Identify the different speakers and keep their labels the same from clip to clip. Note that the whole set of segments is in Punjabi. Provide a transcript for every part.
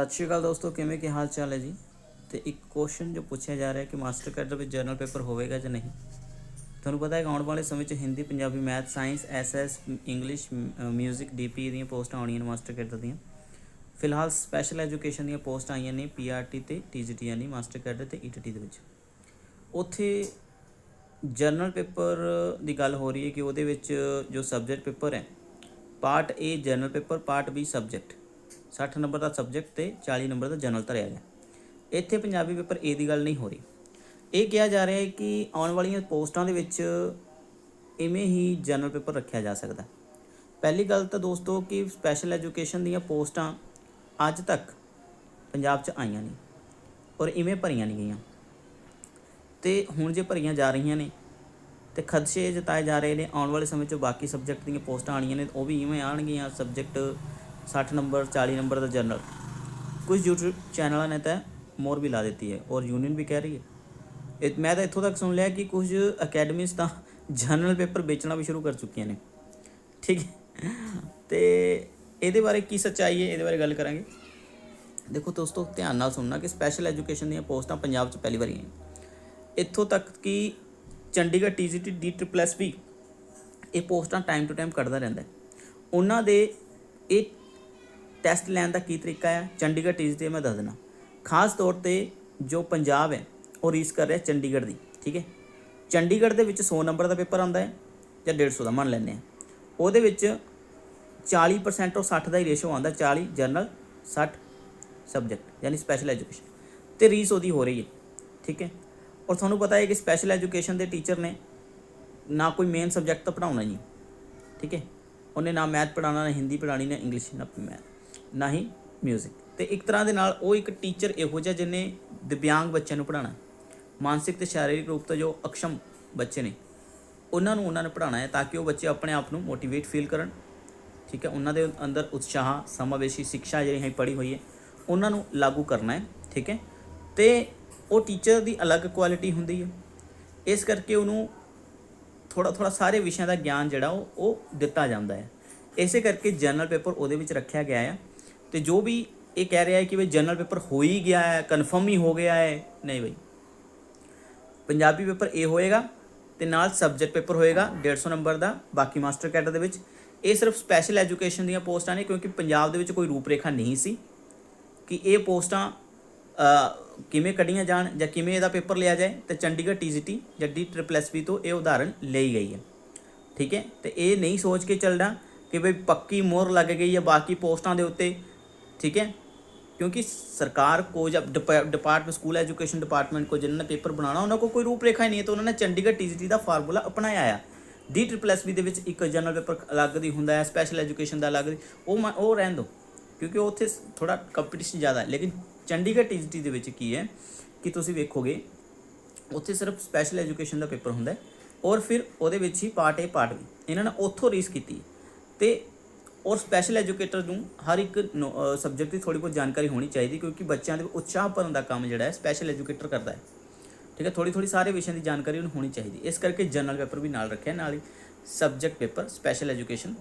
Speaker 1: ਸਤਿ ਸ਼੍ਰੀ ਅਕਾਲ ਦੋਸਤੋ, ਕਿਵੇਂ ਕੀ ਹਾਲ ਚਾਲ ਹੈ ਜੀ? ਤੇ ਇੱਕ ਕੁਐਸਚਨ ਜੋ ਪੁੱਛਿਆ ਜਾ ਰਿਹਾ ਕਿ ਮਾਸਟਰ ਕੈਡਰ ਵਿੱਚ ਜਰਨਲ ਪੇਪਰ ਹੋਵੇਗਾ ਜਾਂ ਨਹੀਂ? ਤੁਹਾਨੂੰ ਪਤਾ ਹੈ ਕਿ ਆਉਣ ਵਾਲੇ ਸਮੇਂ 'ਚ Hindi, Punjabi math science SS English 뮤직 DP ਦੀਆਂ ਪੋਸਟਾਂ ਆਉਣੀਆਂ ਨੇ ਮਾਸਟਰ ਕੈਡਰ ਦੀਆਂ। ਫਿਲਹਾਲ ਸਪੈਸ਼ਲ ਐਜੂਕੇਸ਼ਨ ਦੀਆਂ ਪੋਸਟਾਂ ਆਈਆਂ ਨੇ ਪੀਆਰਟੀ ਤੇ ਟੀਜੀਟੀ ਯਾਨੀ ਮਾਸਟਰ ਕੈਡਰ ਤੇ ਈਟੀਟੀ ਦੇ ਵਿੱਚ। ਉੱਥੇ ਜਰਨਲ ਪੇਪਰ ਦੀ ਗੱਲ ਹੋ ਰਹੀ ਹੈ ਕਿ ਉਹਦੇ ਵਿੱਚ ਜੋ ਸਬਜੈਕਟ ਪੇਪਰ ਹੈ part A general paper part B subject 60 number the subject ਤੇ 40 ਨੰਬਰ ਦਾ ਜਰਨਲ ਧਰਿਆ ਗਿਆ। ਇੱਥੇ ਪੰਜਾਬੀ ਪੇਪਰ A ਦੀ ਗੱਲ ਨਹੀਂ ਹੋ ਰਹੀ। ਇਹ ਕਿਹਾ ਜਾ ਰਿਹਾ ਹੈ ਕਿ ਆਉਣ ਵਾਲੀਆਂ ਪੋਸਟਾਂ ਦੇ ਵਿੱਚ ਇਵੇਂ ਹੀ ਜਰਨਲ ਪੇਪਰ ਰੱਖਿਆ ਜਾ ਸਕਦਾ ਪਹਿਲੀ ਗੱਲ ਤਾਂ ਦੋਸਤੋ ਕਿ ਸਪੈਸ਼ਲ ਐਜੂਕੇਸ਼ਨ ਦੀਆਂ ਪੋਸਟਾਂ ਅੱਜ ਤੱਕ ਪੰਜਾਬ 'ਚ ਆਈਆਂ ਨਹੀਂ ਔਰ ਇਵੇਂ ਭਰੀਆਂ ਨਹੀਂ ਗਈਆਂ। ਤੇ ਹੁਣ ਜੇ ਭਰੀਆਂ ਜਾ ਰਹੀਆਂ ਨੇ ਤੇ ਖਦਸ਼ੇ ਜਤਾਏ ਜਾ ਰਹੇ ਨੇ, ਆਉਣ ਵਾਲੇ ਸਮੇਂ 'ਚ ਬਾਕੀ ਸਬਜੈਕਟ ਦੀਆਂ ਪੋਸਟਾਂ ਆਣੀਆਂ ਨੇ, ਉਹ ਵੀ ਇਵੇਂ ਆਣਗੀਆਂ ਸਬਜੈਕਟ 60 ਨੰਬਰ 40 ਨੰਬਰ ਦਾ ਜਨਰਲ। ਕੁਝ YouTube ਚੈਨਲਾਂ ਨੇ ਤਾਂ ਮੋਰ ਵੀ ਲਾ ਦਿੱਤੀ ਹੈ ਔਰ ਯੂਨੀਅਨ ਵੀ ਕਹਿ ਰਹੀ ਹੈ। ਇਹ ਮੈਂ ਤਾਂ ਇੱਥੋਂ ਤੱਕ ਸੁਣ ਲਿਆ ਕਿ ਕੁਝ ਅਕੈਡਮੀਜ਼ ਤਾਂ ਜਰਨਲ ਪੇਪਰ ਵੇਚਣਾ ਵੀ ਸ਼ੁਰੂ ਕਰ ਚੁੱਕੀਆਂ ਨੇ। ਠੀਕ ਹੈ। ਤੇ ਇਹਦੇ ਬਾਰੇ ਕੀ ਸੱਚਾਈ ਹੈ, ਇਹਦੇ ਬਾਰੇ ਗੱਲ ਕਰਾਂਗੇ। ਦੇਖੋ ਦੋਸਤੋ, ਧਿਆਨ ਨਾਲ ਸੁਣਨਾ ਕਿ ਸਪੈਸ਼ਲ ਐਜੂਕੇਸ਼ਨ ਦੀਆਂ ਪੋਸਟਾਂ ਪੰਜਾਬ 'ਚ ਪਹਿਲੀ ਵਾਰੀ ਆਈਆਂ। ਇੱਥੋਂ ਤੱਕ ਕਿ Chandigarh TGT D triple S P ਇਹ ਪੋਸਟਾਂ ਟਾਈਮ ਟੂ ਟਾਈਮ ਕੱਢਦਾ ਰਹਿੰਦਾ ਉਹਨਾਂ ਦੇ ਇਹ ਟੈਸਟ ਲੈਣ ਦਾ ਕੀ ਤਰੀਕਾ ਹੈ ਚੰਡੀਗੜ੍ਹ ਟੀਜੀਟੀ ਮੈਂ ਦੱਸ ਦਿੰਦਾ ਖਾਸ ਤੌਰ ਤੇ ਜੋ ਪੰਜਾਬ ਹੈ, ਉਹ ਰੀਸ ਕਰ ਰਿਹਾ ਚੰਡੀਗੜ੍ਹ ਦੀ, ਠੀਕ ਹੈ? ਚੰਡੀਗੜ੍ਹ ਦੇ ਵਿੱਚ 100 ਨੰਬਰ ਦਾ ਪੇਪਰ ਆਉਂਦਾ ਹੈ, ਜਾਂ 150 ਦਾ, ਮੰਨ ਲੈਂਦੇ ਆ ਉਹਦੇ ਵਿੱਚ 40% ਔਰ 60 ਦਾ ਹੀ ਰੇਸ਼ੋ ਆਉਂਦਾ 40 ਜਨਰਲ 60 ਸਬਜੈਕਟ ਯਾਨੀ ਸਪੈਸ਼ਲ ਐਜੂਕੇਸ਼ਨ ਤੇ ਰੀਸ ਉਹਦੀ ਹੋ ਰਹੀ ਹੈ, ਠੀਕ ਹੈ? ਔਰ ਤੁਹਾਨੂੰ ਪਤਾ ਹੈ ਕਿ ਸਪੈਸ਼ਲ ਐਜੂਕੇਸ਼ਨ ਦੇ ਟੀਚਰ ਨੇ ਨਾ ਕੋਈ ਮੇਨ ਸਬਜੈਕਟ ਤਾਂ ਪੜਾਉਣਾ ਨਹੀਂ, ਠੀਕ ਹੈ? ਉਹਨੇ ਨਾ ਮੈਥ ਪੜਾਉਣਾ ਨਾ ਹਿੰਦੀ ਪੜਾਣੀ ਨਾ ਇੰਗਲਿਸ਼ ਨਾ ਮੈਥ ਨਾ ਹੀ 뮤직 ਤੇ ਇੱਕ ਤਰ੍ਹਾਂ ਦੇ ਨਾਲ ਉਹ ਇੱਕ ਟੀਚਰ ਇਹੋ ਜਿਹਾ ਜਿਹਨੇ ਦਿਵਿਆਂਗ ਬੱਚਿਆਂ ਨੂੰ ਪੜਾਉਣਾ ਮਾਨਸਿਕ ਤੇ ਸਰੀਰਕ ਰੂਪ ਤੋਂ ਜੋ ਅਕਸ਼ਮ ਬੱਚੇ ਨੇ, ਉਹਨਾਂ ਨੂੰ ਉਹਨਾਂ ਨੇ ਪੜਾਉਣਾ ਹੈ ਤਾਂ ਕਿ ਉਹ ਬੱਚੇ ਆਪਣੇ ਆਪ ਨੂੰ ਮੋਟੀਵੇਟ ਫੀਲ ਕਰਨ। ਠੀਕ ਹੈ, ਉਹਨਾਂ ਦੇ ਅੰਦਰ ਉਤਸ਼ਾਹ, ਸਮਾਵੇਸ਼ੀ ਸਿੱਖਿਆ ਜਿਹੜੀ ਹੈ ਪੜ੍ਹੀ ਹੋਈ ਹੈ, ਉਹਨਾਂ ਨੂੰ ਲਾਗੂ ਕਰਨਾ ਹੈ। ਠੀਕ ਹੈ, ਤੇ ਉਹ ਟੀਚਰ ਦੀ ਅਲੱਗ ਕੁਆਲਿਟੀ ਹੁੰਦੀ ਹੈ। ਇਸ ਕਰਕੇ ਉਹਨੂੰ ਥੋੜਾ ਥੋੜਾ ਸਾਰੇ ਵਿਸ਼ਿਆਂ ਦਾ ਗਿਆਨ ਜਿਹੜਾ ਉਹ ਉਹ ਦਿੱਤਾ ਜਾਂਦਾ ਹੈ। ਇਸੇ ਕਰਕੇ ਜਨਰਲ ਪੇਪਰ ਉਹਦੇ ਵਿੱਚ ਰੱਖਿਆ ਗਿਆ ਹੈ ਤੇ ਜੋ ਵੀ ਇਹ ਕਹਿ ਰਿਹਾ ਹੈ ਕਿ ਵੀ ਜਨਰਲ ਪੇਪਰ ਹੋ ਹੀ ਗਿਆ ਹੈ ਕਨਫਰਮ ਹੀ ਹੋ ਗਿਆ ਹੈ, ਨਹੀਂ ਬਈ। ਪੰਜਾਬੀ ਪੇਪਰ ਇਹ ਹੋਏਗਾ ਤੇ ਨਾਲ ਸਬਜੈਕਟ ਪੇਪਰ ਹੋਏਗਾ 150 ਨੰਬਰ ਦਾ, ਬਾਕੀ ਮਾਸਟਰ ਕੈਡਰ ਦੇ ਵਿੱਚ। ਇਹ ਸਿਰਫ ਸਪੈਸ਼ਲ ਐਜੂਕੇਸ਼ਨ ਦੀਆਂ ਪੋਸਟਾਂ ਨੇ, ਕਿਉਂਕਿ ਪੰਜਾਬ ਦੇ ਵਿੱਚ ਕੋਈ ਰੂਪਰੇਖਾ ਨਹੀਂ ਸੀ ਕਿ ਇਹ ਪੋਸਟਾਂ ਕਿਵੇਂ ਕੱਢੀਆਂ ਜਾਣ ਜਾਂ ਕਿਵੇਂ ਇਹਦਾ ਪੇਪਰ ਲਿਆ ਜਾਏ ਤੇ ਚੰਡੀਗੜ੍ਹ ਟੀਜੀਟੀ ਜਾਂ ਡੀ ਟ੍ਰਿਪਲ ਐਸਪੀ ਤੋਂ ਇਹ ਉਦਾਹਰਣ ਲਈ ਗਈ ਹੈ। ਠੀਕ ਹੈ? ਤੇ ਇਹ ਨਹੀਂ ਸੋਚ ਕੇ ਚੱਲਣਾ ਕਿ ਬਈ ਪੱਕੀ ਮੋਹਰ ਲੱਗ ਗਈ ਹੈ ਬਾਕੀ ਪੋਸਟਾਂ ਦੇ ਉੱਤੇ ਠੀਕ ਹੈ ਕਿਉਂਕਿ ਸਰਕਾਰ ਕੋ ਜਬ ਡਿਪਾਰਟਮੈਂਟ ਸਕੂਲ ਐਜੂਕੇਸ਼ਨ ਡਿਪਾਰਟਮੈਂਟ ਕੋ ਜਿਨ੍ਹਾਂ ਨੇ ਪੇਪਰ ਬਣਾਉਣਾ ਉਹਨਾਂ ਕੋ ਕੋਈ ਰੂਪਰੇਖਾ ਹੀ ਨਹੀਂ ਹੈ ਤਾਂ ਉਹਨਾਂ ਨੇ ਚੰਡੀਗੜ੍ਹ ਟੀਜੀਟੀ ਦਾ ਫਾਰਮੂਲਾ ਅਪਣਾਇਆ ਆ ਡੀ ਟ੍ਰਿਪਲ ਬੀ ਦੇ ਵਿੱਚ ਇੱਕ ਜਨਰਲ ਪੇਪਰ ਅਲੱਗ ਦੀ ਹੁੰਦਾ ਹੈ ਸਪੈਸ਼ਲ ਐਜੂਕੇਸ਼ਨ ਦਾ ਅਲੱਗ ਦੀ ਉਹ ਮ- ਉਹ ਰਹਿਣ ਦਿਓ ਕਿਉਂਕਿ ਉੱਥੇ ਥੋੜਾ ਕੰਪੀਟੀਸ਼ਨ ਜ਼ਿਆਦਾ ਹੈ ਲੇਕਿਨ ਚੰਡੀਗੜ੍ਹ ਟੀਜੀਟੀ ਦੇ ਵਿੱਚ ਕੀ ਹੈ ਕਿ ਤੁਸੀਂ ਵੇਖੋਗੇ ਉੱਥੇ ਸਿਰਫ ਸਪੈਸ਼ਲ ਐਜੂਕੇਸ਼ਨ ਦਾ ਪੇਪਰ ਹੁੰਦਾ ਹੈ ਔਰ ਫਿਰ ਉਹਦੇ ਵਿੱਚ ਹੀ ਪਾਰਟ A ਪਾਰਟ B ਇਹਨਾਂ ਨੇ ਉੱਥੋਂ ਰੀਸ ਕੀਤੀ ਹੈ। ਤੇ ਔਰ ਸਪੈਸ਼ਲ ਐਜੂਕੇਟਰ ਨੂੰ ਹਰ ਇੱਕ ਸਬਜੈਕਟ ਦੀ ਥੋੜੀ ਬਹੁਤ ਜਾਣਕਾਰੀ ਹੋਣੀ ਚਾਹੀਦੀ ਕਿਉਂਕਿ ਬੱਚਿਆਂ ਦੇ ਉਤਸ਼ਾਹ ਭਰਨ ਦਾ ਕੰਮ ਜਿਹੜਾ ਹੈ ਸਪੈਸ਼ਲ ਐਜੂਕੇਟਰ ਕਰਦਾ ਹੈ। ਠੀਕ ਹੈ ਥੋੜੀ ਥੋੜੀ ਸਾਰੇ ਵਿਸ਼ਿਆਂ ਦੀ ਜਾਣਕਾਰੀ ਉਹਨੂੰ ਹੋਣੀ ਚਾਹੀਦੀ। ਇਸ ਕਰਕੇ ਜਨਰਲ ਪੇਪਰ ਵੀ ਨਾਲ ਰੱਖਿਆ, ਨਾਲ ਹੀ subject paper special education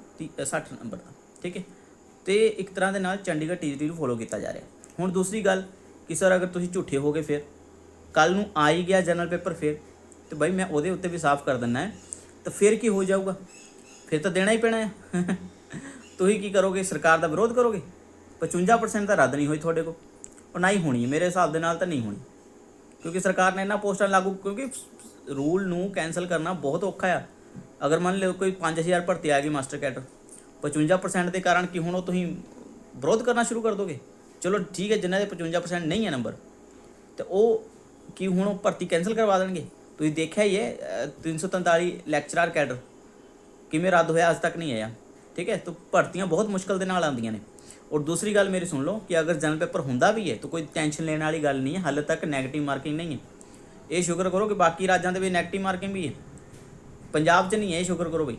Speaker 1: 60 number ਦਾ। ਠੀਕ ਹੈ, ਤੇ ਇੱਕ ਤਰ੍ਹਾਂ ਦੇ ਨਾਲ ਚੰਡੀਗੜ੍ਹ ਟੀਜੀਟੀ ਨੂੰ ਫੋਲੋ ਕੀਤਾ ਜਾ ਰਿਹਾ। ਹੁਣ ਦੂਸਰੀ ਗੱਲ ਕਿ ਸਰ ਅਗਰ ਤੁਸੀਂ ਝੂਠੇ ਹੋਗੇ ਫਿਰ ਕੱਲ ਨੂੰ ਆ ਹੀ ਗਿਆ ਜਨਰਲ ਪੇਪਰ ਫਿਰ, ਤੇ ਬਾਈ ਮੈਂ ਉਹਦੇ ਉੱਤੇ ਵੀ ਸਾਫ਼ ਕਰ ਦਿੰਨਾ ਹੈ, ਤਾਂ ਫਿਰ ਕੀ ਹੋ ਜਾਊਗਾ? ਫਿਰ ਤਾਂ ਦੇਣਾ ਹੀ ਪੈਣਾ ਹੈ। ਤੁਸੀਂ ਕੀ ਕਰੋਗੇ? ਸਰਕਾਰ ਦਾ ਵਿਰੋਧ ਕਰੋਗੇ? 55% ਤਾਂ ਰੱਦ ਨਹੀਂ ਹੋਈ ਤੁਹਾਡੇ ਕੋਲ। ਉਹ ਨਹੀਂ ਹੋਣੀ ਮੇਰੇ ਹਿਸਾਬ ਦੇ ਨਾਲ ਤਾਂ ਨਹੀਂ ਹੋਣੀ। ਕਿਉਂਕਿ ਸਰਕਾਰ ਨੇ ਇਹਨਾਂ ਪੋਸਟਾਂ ਲਾਗੂ ਕਿਉਂਕਿ ਰੂਲ ਨੂੰ ਕੈਨਸਲ ਕਰਨਾ ਬਹੁਤ ਔਖਾ ਆ। ਅਗਰ ਮੰਨ ਲਿਓ ਕੋਈ 5000 ਭਰਤੀ ਆ ਗਈ ਮਾਸਟਰ ਕੈਡਰ 55% ਦੇ ਕਾਰਨ ਕੀ ਹੁਣ ਉਹ ਤੁਸੀਂ ਵਿਰੋਧ ਕਰਨਾ ਸ਼ੁਰੂ ਕਰ ਦੋਗੇ? ਚਲੋ ਠੀਕ ਹੈ ਜਿਨ੍ਹਾਂ ਦੇ 55% ਨਹੀਂ ਹੈ ਨੰਬਰ ਤੇ ਉਹ ਕੀ ਹੁਣ ਉਹ ਭਰਤੀ ਕੈਨਸਲ ਕਰਵਾ ਦੇਣਗੇ? ਤੁਸੀਂ ਦੇਖਿਆ ਹੀ ਹੈ ਅਹ, 343 ਲੈਕਚਰਰ ਕੈਡਰ। ਕਿਵੇਂ ਰੱਦ ਹੋਇਆ ਅਜੇ ਤੱਕ ਨਹੀਂ ਆਇਆ। ਠੀਕ ਹੈ? ਤਾਂ ਭਰਤੀਆਂ ਬਹੁਤ ਮੁਸ਼ਕਲ ਦੇ ਨਾਲ ਆਉਂਦੀਆਂ ਨੇ। ਔਰ ਦੂਸਰੀ ਗੱਲ ਮੇਰੀ ਸੁਣ ਲਓ ਕਿ ਅਗਰ ਜਨਰਲ ਪੇਪਰ ਹੁੰਦਾ ਵੀ ਹੈ, ਤਾਂ ਕੋਈ ਟੈਨਸ਼ਨ ਲੈਣ ਵਾਲੀ ਗੱਲ ਨਹੀਂ ਹੈ, ਹਾਲੇ ਤੱਕ ਨੈਗੇਟਿਵ ਮਾਰਕਿੰਗ ਨਹੀਂ ਹੈ। ਇਹ ਸ਼ੁਕਰ ਕਰੋ ਕਿ ਬਾਕੀ ਰਾਜਾਂ ਦੇ ਵੀ 네ਗੇਟਿਵ ਮਾਰਕਿੰਗ ਵੀ ਹੈ। ਪੰਜਾਬ 'ਚ ਨਹੀਂ ਹੈ, ਇਹ ਸ਼ੁਕਰ ਕਰੋ ਬਈ।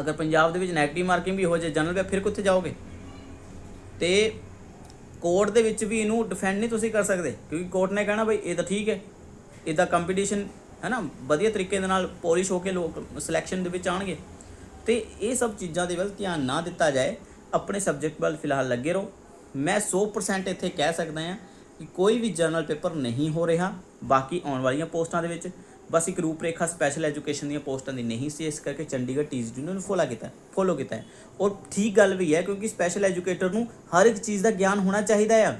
Speaker 1: ਅਗਰ ਪੰਜਾਬ ਦੇ ਵਿੱਚ ਨੈਗੇਟਿਵ ਮਾਰਕਿੰਗ ਵੀ ਹੋ ਜਾਏ ਜਨਰਲ ਪੇਪਰ ਫਿਰ ਕਿੱਥੇ ਜਾਓਗੇ? ਤੇ ਕੋਰਟ ਦੇ ਵਿੱਚ ਵੀ ਇਹਨੂੰ ਡਿਫੈਂਡ ਨਹੀਂ ਤੁਸੀਂ ਕਰ ਸਕਦੇ, ਕਿਉਂਕਿ ਕੋਰਟ ਨੇ ਕਹਿਣਾ ਬਈ ਇਹ ਤਾਂ ਠੀਕ ਹੈ। ਇਹ ਤਾਂ ਕੰਪੀਟੀਸ਼ਨ ਹੈ ਨਾ ਵਧੀਆ ਤਰੀਕੇ ਦੇ ਨਾਲ ਪੋਲਿਸ਼ ਹੋ ਕੇ ਲੋਕ ਸਿਲੈਕਸ਼ਨ ਦੇ ਵਿੱਚ ਆਣਗੇ ਤੇ ਇਹ ਸਭ ਚੀਜ਼ਾਂ ਦੇ ਵੱਲ ਧਿਆਨ ਨਾ ਦਿੱਤਾ ਜਾਏ, ਆਪਣੇ ਸਬਜੈਕਟ ਵੱਲ ਫਿਲਹਾਲ ਲੱਗੇ ਰਹੋ। ਮੈਂ 100% ਇੱਥੇ ਕਹਿ ਸਕਦਾ ਹਾਂ ਕਿ ਕੋਈ ਵੀ ਜਰਨਲ ਪੇਪਰ ਨਹੀਂ ਹੋ ਰਿਹਾ, ਬਾਕੀ ਆਉਣ ਵਾਲੀਆਂ ਪੋਸਟਾਂ ਦੇ ਵਿੱਚ। ਬਸ ਇੱਕ ਰੂਪਰੇਖਾ ਸਪੈਸ਼ਲ ਐਜੂਕੇਸ਼ਨ ਦੀਆਂ ਪੋਸਟਾਂ ਦੀ ਨਹੀਂ ਸੀ, ਇਸ ਕਰਕੇ ਚੰਡੀਗੜ੍ਹ ਟੀਜ਼ੀ ਨੂੰ ਫੋਲੋ ਕੀਤਾ ਫੋਲੋ ਕੀਤਾ ਹੈ। ਔਰ ਠੀਕ ਗੱਲ ਵੀ ਹੈ, ਕਿਉਂਕਿ ਸਪੈਸ਼ਲ ਐਜੂਕੇਟਰ ਨੂੰ ਹਰ ਇੱਕ ਚੀਜ਼ ਦਾ ਗਿਆਨ ਹੋਣਾ ਚਾਹੀਦਾ ਆ।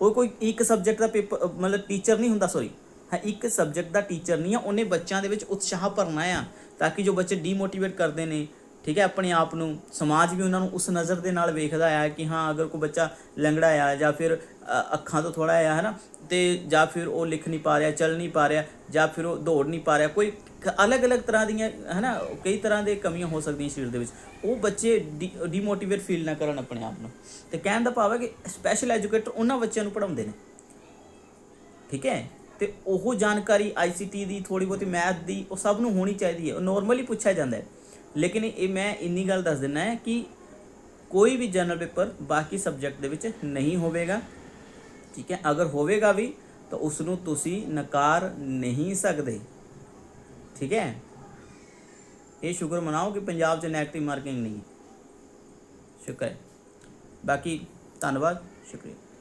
Speaker 1: ਉਹ ਕੋਈ ਇੱਕ ਸਬਜੈਕਟ ਦਾ ਪੇਪਰ ਮਤਲਬ ਟੀਚਰ ਨਹੀਂ ਹੁੰਦਾ ਸੌਰੀ ਹਾਂ, ਇੱਕ ਸਬਜੈਕਟ ਦਾ ਟੀਚਰ ਨਹੀਂ ਆ, ਉਹਨੇ ਬੱਚਿਆਂ ਦੇ ਵਿੱਚ ਉਤਸ਼ਾਹ ਭਰਨਾ ਆ। ਤਾਂ ਕਿ ਜੋ ਬੱਚੇ ਡੀਮੋਟੀਵੇਟ ਕਰਦੇ ਨੇ, ਠੀਕ ਹੈ, ਆਪਣੇ ਆਪ ਨੂੰ, ਸਮਾਜ ਵੀ ਉਹਨਾਂ ਨੂੰ ਉਸ ਨਜ਼ਰ ਦੇ ਨਾਲ ਵੇਖਦਾ ਆ ਕਿ ਹਾਂ, ਅਗਰ ਕੋਈ ਬੱਚਾ ਲੰਗੜਾ ਆ ਜਾਂ ਫਿਰ ਅੱਖਾਂ ਤੋਂ ਥੋੜਾ ਆ ਹੈ ਨਾ ਤੇ ਜਾਂ ਫਿਰ ਉਹ ਲਿਖ ਨਹੀਂ ਪਾ ਰਿਹਾ, ਚੱਲ ਨਹੀਂ ਪਾ ਰਿਹਾ, ਜਾਂ ਫਿਰ ਉਹ ਦੌੜ ਨਹੀਂ ਪਾ ਰਿਹਾ, ਕੋਈ ਅਲੱਗ-ਅਲੱਗ ਤਰ੍ਹਾਂ ਦੀਆਂ ਹੈ ਨਾ ਕਈ ਤਰ੍ਹਾਂ ਦੇ ਕਮੀਆਂ ਹੋ ਸਕਦੀਆਂ ਸਰੀਰ ਦੇ ਵਿੱਚ। ਉਹ ਬੱਚੇ ਡੀਮੋਟੀਵੇਟ ਫੀਲ ਨਾ ਕਰਨ ਆਪਣੇ ਆਪ ਨੂੰ। ਤੇ ਕਹਿਣ ਦਾ ਭਾਵ ਹੈ ਕਿ ਸਪੈਸ਼ਲ ਐਜੂਕੇਟਰ ਉਹਨਾਂ ਬੱਚਿਆਂ ਨੂੰ ਪੜ੍ਹਾਉਂਦੇ ਨੇ। ਠੀਕ ਹੈ? ਤੇ ਉਹ ਜਾਣਕਾਰੀ ICT ਦੀ ਥੋੜੀ ਬਹੁਤੀ ਮੈਥ ਦੀ, ਉਹ ਸਭ ਨੂੰ ਹੋਣੀ ਚਾਹੀਦੀ ਹੈ, ਉਹ ਨਾਰਮਲੀ ਪੁੱਛਿਆ ਜਾਂਦਾ ਹੈ। ਲੇਕਿਨ ਇਹ ਮੈਂ ਇੰਨੀ ਗੱਲ ਦੱਸ ਦਿੰਨਾ ਹੈ ਕਿ ਕੋਈ ਵੀ ਜਨਰਲ ਪੇਪਰ ਬਾਕੀ ਸਬਜੈਕਟ ਦੇ ਵਿੱਚ ਨਹੀਂ ਹੋਵੇਗਾ। ਠੀਕ ਹੈ, ਅਗਰ ਹੋਵੇਗਾ ਵੀ, ਤਾਂ ਉਸ ਨੂੰ ਤੁਸੀਂ ਨਕਾਰ ਨਹੀਂ ਸਕਦੇ। ਠੀਕ ਹੈ? ਇਹ ਸ਼ੁਕਰ ਮਨਾਓ ਕਿ ਪੰਜਾਬ 'ਚ ਨੈਗੇਟਿਵ ਮਾਰਕਿੰਗ ਨਹੀਂ ਹੈ। ਸ਼ੁਕਰ ਬਾਕੀ ਧੰਨਵਾਦ, ਸ਼ੁਕਰੀਆ।